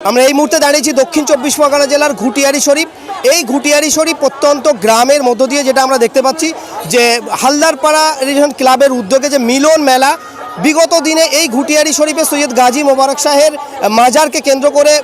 আমরা এই মুহূর্তে দাঁড়িয়েছি দক্ষিণ চব্বিশ পরগনা জেলার ঘুটিয়ারি শরীফ। এই ঘুটিয়ারি শরীফ প্রত্যন্ত গ্রামের মধ্য দিয়ে যেটা আমরা দেখতে পাচ্ছি যে হালদারপাড়া রিজন ক্লাবের উদ্যোগে যে মিলন মেলা, বিগত দিনে এই ঘুটিয়ারি শরীফে সৈয়দ গাজী মোবারক শাহের মাজারকে কেন্দ্র করে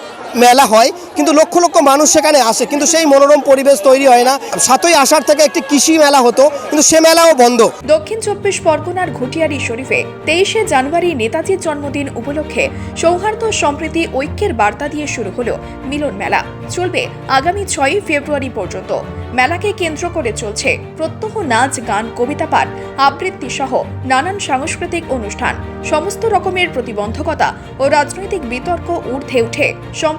মেলা হয়, কিন্তু লক্ষ লক্ষ মানুষ সেখানে আসে, কিন্তু সেই মনোরম পরিবেশ তৈরি হয় না। সাতই আষাঢ় থেকে একটি কৃষি মেলা হতো, কিন্তু সে মেলাও বন্ধ। দক্ষিণ চব্বিশ পরগনার ঘটিয়ারি শরীফে তেইশে জানুয়ারি নেতাজির জন্মদিন উপলক্ষে সৌহার্দ্য সম্প্রীতি ঐক্যের বার্তা দিয়ে শুরু হলো মিলন মেলা। চলবে আগামী ছয়ই ফেব্রুয়ারি পর্যন্ত। মেলাকে কেন্দ্র করে চলছে প্রত্যহ নাচ, গান, কবিতা পাঠ, আবৃত্তি সহ নানান সাংস্কৃতিক অনুষ্ঠান। সমস্ত রকমের প্রতিবন্ধকতা ও রাজনৈতিক বিতর্ক ঊর্ধ্বে উঠে।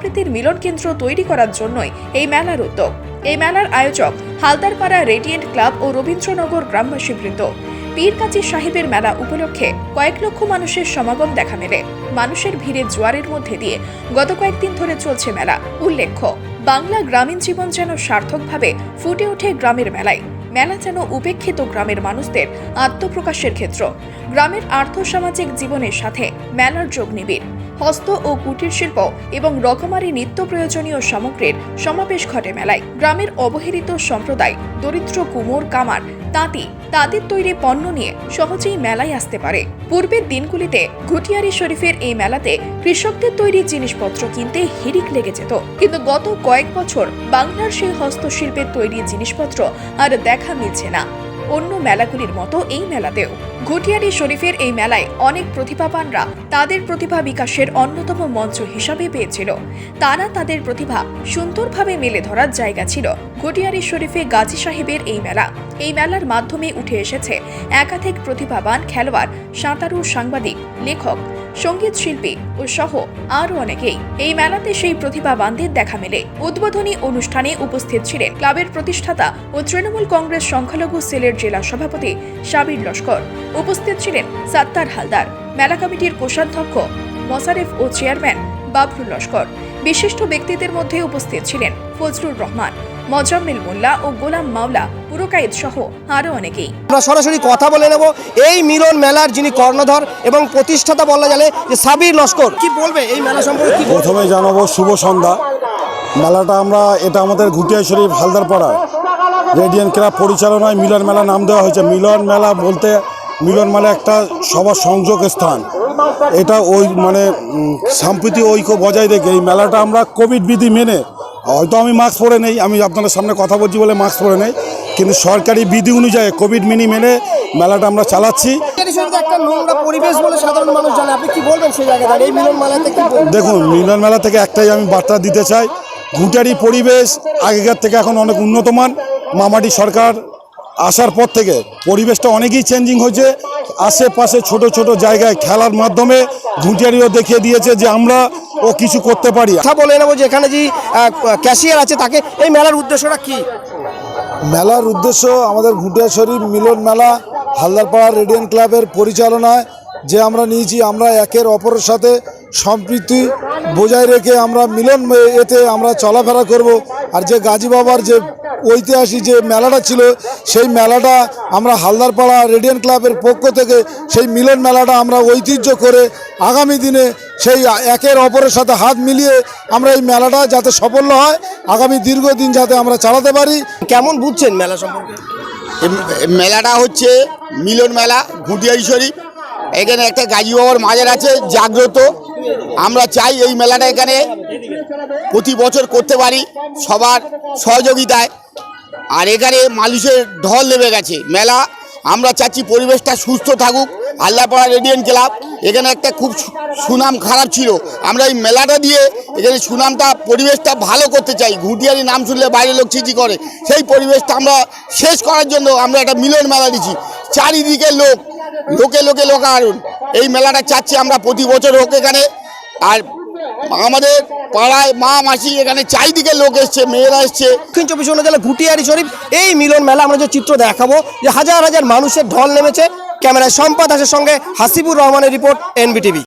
সম্প্রীতির মিলন কেন্দ্র তৈরি করার জন্যই এই মেলার উদ্যোগ। এই মেলার আয়োজক হালদারপাড়া রেডিয়েন্ট ক্লাব ও রবীন্দ্রনগর গ্রামবাসী বৃন্দ। পীরকাচি সাহেবের মেলা উপলক্ষে কয়েক লক্ষ মানুষের সমাগম দেখা মেলে। মানুষের ভিড়ে জোয়ারের মধ্যে দিয়ে গত কয়েকদিন ধরে চলছে মেলা। উল্লেখ্য, বাংলা গ্রামীণ জীবন যেন সার্থকভাবে ফুটে ওঠে গ্রামের মেলায়। মেলা যেন উপেক্ষিত গ্রামের মানুষদের আত্মপ্রকাশের ক্ষেত্র। গ্রামের আর্থসামাজিক জীবনের সাথে মেলার যোগ নিবিড়। হস্ত ও কুটির শিল্প এবং রকমারি নিত্য প্রয়োজনীয় সামগ্রীর সমাবেশ ঘটে মেলায়। গ্রামের অবহেলিত সম্প্রদায়, দরিদ্র কুমোর কামার, তাঁতি তাদের তৈরি পণ্য নিয়ে সহজেই মেলায় আসতে পারে। পূর্বের দিনগুলিতে ঘুটিয়ারি শরীফের এই মেলাতে কৃষকদের তৈরি জিনিসপত্র কিনতে হিড়িক লেগে যেত। কিন্তু গত কয়েক বছর বাংলার সেই হস্তশিল্পের তৈরি জিনিসপত্র আর দেখা মিলছে না। অন্য মেলাগুলির মতো এই মেলাতেও। ঘটিয়ারি শরীফের এই মেলায় অনেক প্রতিভাবানরা তাদের প্রতিভা বিকাশের অন্যতম মঞ্চ হিসাবে পেয়েছিল। তারা তাদের প্রতিভা সুন্দরভাবে মেলে ধরার জায়গা ছিল। ঘটিয়ারি শরীফে গাজী সাহেবের এই মেলা। এই মেলার মাধ্যমে উঠে এসেছে একাধিক প্রতিভাবান খেলোয়াড়, সাঁতারু সাংবাদিক, লেখক, সংগীত শিল্পী ও সহ আরও অনেকেই। এই মেলাতে সেই প্রতিভাবানদের দেখা মেলে। উদ্বোধনী অনুষ্ঠানে উপস্থিত ছিলেন ক্লাবের প্রতিষ্ঠাতা ও তৃণমূল কংগ্রেস সংখ্যালঘু সেলের জেলা সভাপতি সাবির লস্কর। উপস্থিত ছিলেন সাত্তার হালদার মেলা কমিটির কোষাধ্যক্ষ মোসারেফ ও চেয়ারম্যান বাবরুল লস্কর। বিশিষ্ট ব্যক্তিদের মধ্যে উপস্থিত ছিলেন ফজলুর রহমান মজাম্মেল মোল্লা ও গোলাম মাওলা পুরকায়েদ সহ আরও অনেকেই। আমরা সরাসরি কথা বলে নেব এই মিলন মেলার যিনি কর্ণধর এবং প্রতিষ্ঠাতা বলা গেলে যে সাবির লস্কর। কি বলবে এই মেলা সম্পর্কে? প্রথমে জানাব শুভ সন্ধ্যা। মেলাটা আমরা এটা আমাদের ঘুটিয়া শরীফ হালদারপাড়া রেডিয়ান ক্লাব পরিচালনায় মিলন মেলা নাম দেওয়া হয়েছে। মিলন মেলা বলতে মিলন মেলা একটা সবার সংযোগ স্থান। এটা ওই মানে সাম্প্রতি ঐক্য বজায় রেখে এই মেলাটা আমরা কোভিড বিধি মেনে, হয়তো আমি মাস্ক পরে নেই, আমি আপনাদের সামনে কথা বলছি বলে মাস্ক পরে নেই, কিন্তু সরকারি বিধি অনুযায়ী কোভিড মিনি মেনে মেলাটা আমরা চালাচ্ছি? দেখুন, মিলন মেলা থেকে একটাই আমি বার্তা দিতে চাই ঘুটারি পরিবেশ, আগেকার থেকে এখন অনেক উন্নতমান। মামাটি সরকার আসার পর থেকে পরিবেশটা অনেকই চেঞ্জিং হয়েছে। আশেপাশে ছোট ছোট জায়গায় খেলার মাধ্যমে ঘুটিয়ারিও দেখিয়ে দিয়েছে যে আমরা ও কিছু করতে পারি। কথা বলে নেব যে এখানে যে ক্যাশিয়ার আছে তাকে এই মেলার উদ্দেশ্যটা কি? মেলার উদ্দেশ্য আমাদের ঘুটিয়া শরীফ মিলন মেলা হালদারপাড়া রেডিয়ান ক্লাবের পরিচালনায় যে আমরা নিয়েছি আমরা একের অপরের সাথে সম্প্রীতি বজায় রেখে আমরা মিলন এতে আমরা চলাফেরা করব। আর যে গাজী বাবার যে ঐতিহাসিক যে মেলাটা ছিল সেই মেলাটা আমরা হালদারপাড়া রেডিয়ান ক্লাবের পক্ষ থেকে সেই মিলন মেলাটা আমরা ঐতিহ্য করে আগামী দিনে সেই একের অপরের সাথে হাত মিলিয়ে আমরা এই মেলাটা যাতে সফল হয় আগামী দীর্ঘদিন যাতে আমরা চালাতে পারি। কেমন বুঝছেন মেলা সম্পর্কে? মেলাটা হচ্ছে মিলন মেলা ঘুটিয়ারি শরীফ এখানে একটা গাজী বাবার মাজার আছে জাগ্রত। আমরা চাই এই মেলাটা এখানে প্রতি বছর করতে পারি, সবার সহযোগিতায়। আর এখানে মানুষের ঢল নেমে গেছে। মেলা, আমরা চাচ্ছি পরিবেশটা সুস্থ থাকুক। আল্লাপাড়া রেডিয়েন্ট ক্লাব, এখানে একটা খুব সুনাম খারাপ ছিল। আমরা এই মেলাটা দিয়ে এখানে সুনামটা, পরিবেশটা ভালো করতে চাই। ঘুটিয়ারি নাম শুনলে বাইরে লোক চিঠি করে। সেই পরিবেশটা আমরা শেষ করার জন্য আমরা একটা মিলন মেলা দিচ্ছি। চারিদিকে লোক, লোকে লোকে লোকারণ এই মেলাটা চাচ্ছি আমরা প্রতি বছর হোক এখানে। আর আমাদের পাড়ায় মা, মাসি এখানে চারিদিকে লোক এসছে, মেয়েরা এসছে। দক্ষিণ চব্বিশ পরগনা জেলা ঘুটিয়ারি শরীফ, এই মিলন মেলা আমরা যে চিত্র দেখাবো, যে হাজার হাজার মানুষের ঢল নেমেছে, ক্যামেরায় সম্পাদ আসের সঙ্গে হাসিবুর রহমানের রিপোর্ট, এনবিটিভি।